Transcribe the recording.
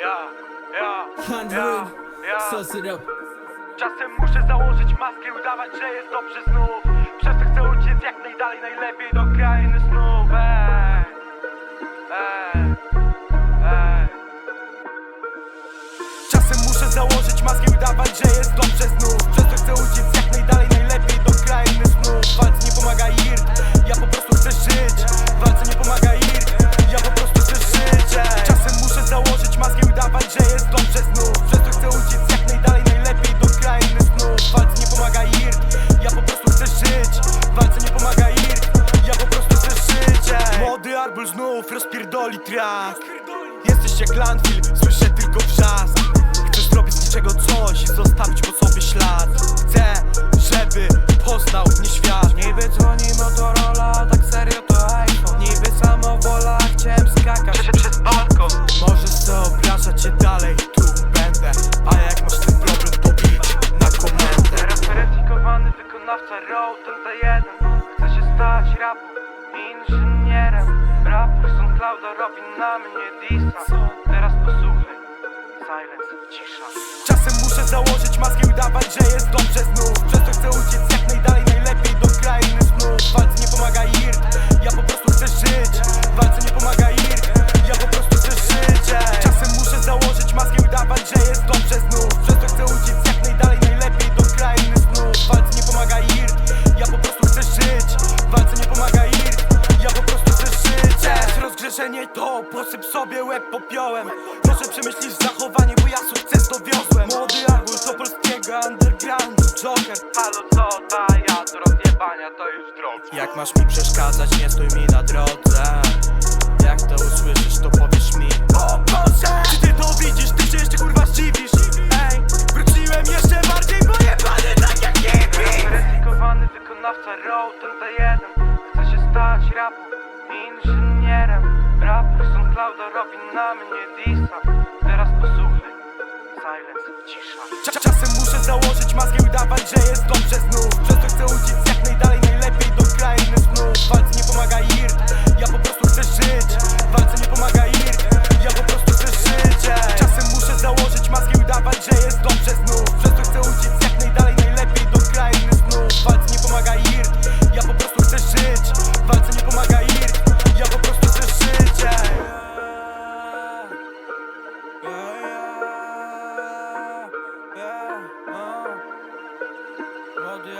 Ja. sauce it up. Czasem muszę założyć maskę i udawać, że jest dobrze znów Przez to chcę uciec jak najdalej, najlepiej do krainy snów Ej, ej, ej Czasem muszę założyć maskę i udawać, że jest dobrze znów Przez to chcę uciec jak najdalej, track Jesteś jak landfill, słyszę tylko wrzask. Chcę zrobić z niczego coś i zostawić po sobie ślad. Chcę, żeby poznał mnie świat. Niby dzwoni Motorola, tak serio to iPhone. Niby samowola, chciałem skakać Przeszedł przez balkon. Możesz sobie obrażać się dalej, tu będę. A jak masz ten problem, to idź na komendę. Teraz weryfikowany wykonawca Road ten Chce się stać rapu inżynierem Raper SoundClouda robi na mnie disa. Teraz posłuchaj, silence, cisza. Czasem muszę założyć maskę i udawać, że jest dobrze znów. Przez to chcę uciec Rozgrzeszenie to, posyp sobie łeb popiołem. Proszę przemyślisz zachowanie, bo ja sukces dowiozłem. Młody Agul to polskiego undergroundu Joker. Halo co, ta ja do rozjebania to już drogi Jak masz mi przeszkadzać, nie stój mi na drodze. Jak to usłyszysz, to powiesz mi. O Boże! Czy ty to widzisz, ty się jeszcze kurwa zdziwisz. Ej, wróciłem jeszcze bardziej pojebany tak jak hippie Weryfikowany wykonawca Road ten jeden. Chce się stać rapu Raper SoundClouda robi na mnie disa. Teraz posłuchaj, silence, cisza. Cza- Czasem muszę założyć maskę i udawać, że jest dobrze znów Młody